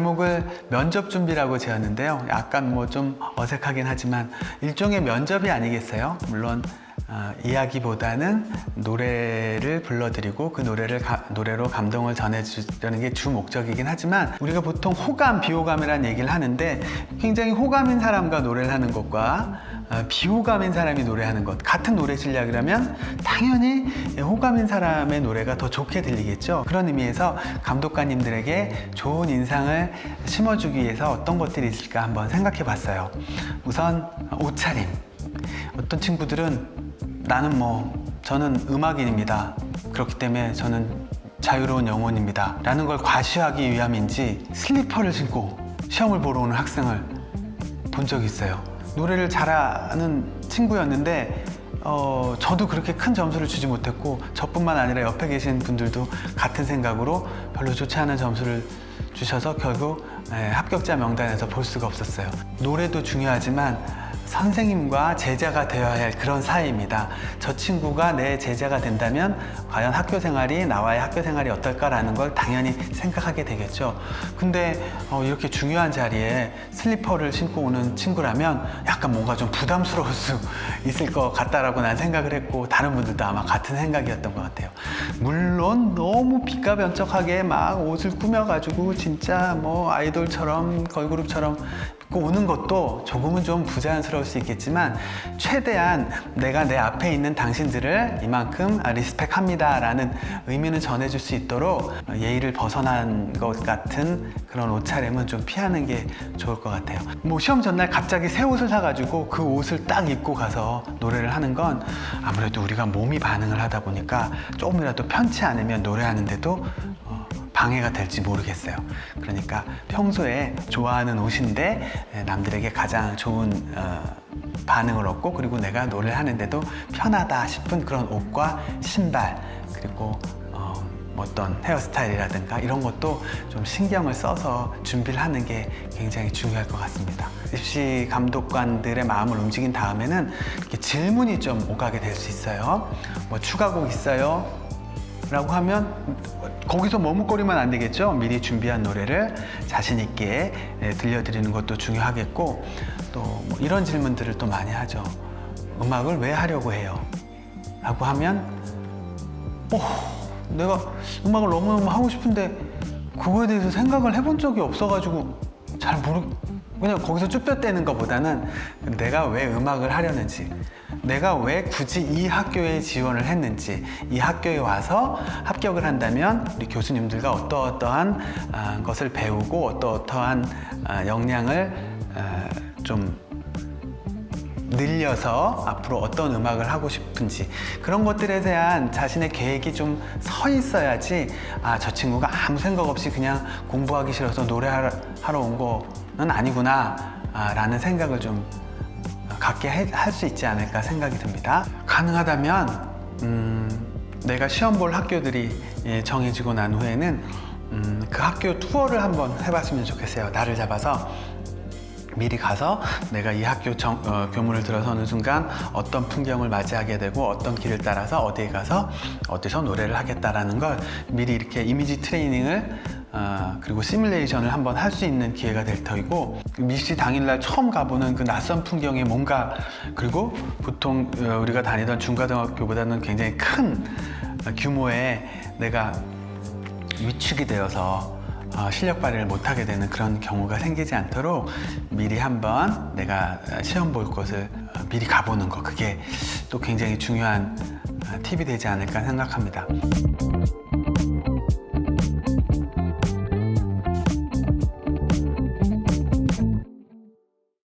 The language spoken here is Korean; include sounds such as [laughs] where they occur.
제목을 면접 준비라고 지었는데요. 약간 뭐 좀 어색하긴 하지만 일종의 면접이 아니겠어요? 물론 어, 이야기보다는 노래를 불러드리고 그 노래를 가- 노래로 감동을 전해주려는 게 주 목적이긴 하지만 우리가 보통 호감, 비호감이라는 얘기를 하는데 굉장히 호감인 사람과 노래를 하는 것과 어, 비호감인 사람이 노래하는 것 같은 노래 실력이라면 당연히 호감인 사람의 노래가 더 좋게 들리겠죠. 그런 의미에서 감독관님들에게 좋은 인상을 심어주기 위해서 어떤 것들이 있을까 한번 생각해 봤어요. 우선 옷차림. 어떤 친구들은 나는 뭐 저는 음악인입니다. 그렇기 때문에 저는 자유로운 영혼입니다. 라는 걸 과시하기 위함인지 슬리퍼를 신고 시험을 보러 오는 학생을 본 적이 있어요. 노래를 잘하는 친구였는데 어, 저도 그렇게 큰 점수를 주지 못했고 저뿐만 아니라 옆에 계신 분들도 같은 생각으로 별로 좋지 않은 점수를 주셔서 결국 예, 합격자 명단에서 볼 수가 없었어요. 노래도 중요하지만 선생님과 제자가 되어야 할 그런 사이입니다. 저 친구가 내 제자가 된다면 과연 학교 생활이 나와의 학교 생활이 어떨까라는 걸 당연히 생각하게 되겠죠. 근데 어, 이렇게 중요한 자리에 슬리퍼를 신고 오는 친구라면 약간 뭔가 좀 부담스러울 수 [laughs] 있을 것 같다라고 난 생각을 했고 다른 분들도 아마 같은 생각이었던 것 같아요. 물론 너무 빛가변적하게 막 옷을 꾸며가지고 진짜 뭐 아이돌처럼 걸그룹처럼 입고 오는 것도 조금은 좀 부자연스러울 수 있겠지만 최대한 내가 내 앞에 있는 당신들을 이만큼 아, 리스펙합니다 라는 의미는 전해줄 수 있도록 예의를 벗어난 것 같은 그런 옷차림은 좀 피하는 게 좋을 것 같아요. 뭐 시험 전날 갑자기 새 옷을 사가지고 그 옷을 딱 입고 가서 노래를 하는 건 아무래도 우리가 몸이 반응을 하다 보니까 조금이라도 편치 않으면 노래하는데도 어, 방해가 될지 모르겠어요. 그러니까 평소에 좋아하는 옷인데 에, 남들에게 가장 좋은 어, 반응을 얻고 그리고 내가 노래를 하는데도 편하다 싶은 그런 옷과 신발 그리고 어, 뭐 어떤 헤어스타일이라든가 이런 것도 좀 신경을 써서 준비를 하는 게 굉장히 중요할 것 같습니다. 입시 감독관들의 마음을 움직인 다음에는 질문이 좀 오가게 될 수 있어요. 뭐 추가곡 있어요? 라고 하면 거기서 머뭇거리면 안 되겠죠. 미리 준비한 노래를 자신 있게 예, 들려드리는 것도 중요하겠고 또 뭐 이런 질문들을 또 많이 하죠. 음악을 왜 하려고 해요? 라고 하면 어, 내가 음악을 너무너무 하고 싶은데 그거에 대해서 생각을 해본 적이 없어가지고 잘 모르 그냥 거기서 쭈뼛대는 것보다는 내가 왜 음악을 하려는지 내가 왜 굳이 이 학교에 지원을 했는지 이 학교에 와서 합격을 한다면 우리 교수님들과 어떠어떠한 아, 것을 배우고 어떠어떠한 아, 역량을 아, 좀 늘려서 앞으로 어떤 음악을 하고 싶은지 그런 것들에 대한 자신의 계획이 좀 서 있어야지 아 저 친구가 아무 생각 없이 그냥 공부하기 싫어서 노래하러 하러 온 거는 아니구나 아, 라는 생각을 좀 갖게 할 수 있지 않을까 생각이 듭니다. 가능하다면 음, 내가 시험 볼 학교들이 예, 정해지고 난 후에는 음, 그 학교 투어를 한번 해봤으면 좋겠어요. 나를 잡아서 미리 가서 내가 이 학교 정- 어, 교문을 들어서는 순간 어떤 풍경을 맞이하게 되고 어떤 길을 따라서 어디에 가서 어디서 노래를 하겠다라는 걸 미리 이렇게 이미지 트레이닝을 어, 그리고 시뮬레이션을 한번 할 수 있는 기회가 될 터이고 미시 당일날 처음 가보는 그 낯선 풍경에 뭔가 그리고 보통 어, 우리가 다니던 중고등학교보다는 굉장히 큰 어, 규모의 내가 위축이 되어서 어, 실력 발휘를 못하게 되는 그런 경우가 생기지 않도록 미리 한번 내가 어, 시험 볼 곳을 어, 미리 가보는 거 그게 또 굉장히 중요한 어, 팁이 되지 않을까 생각합니다.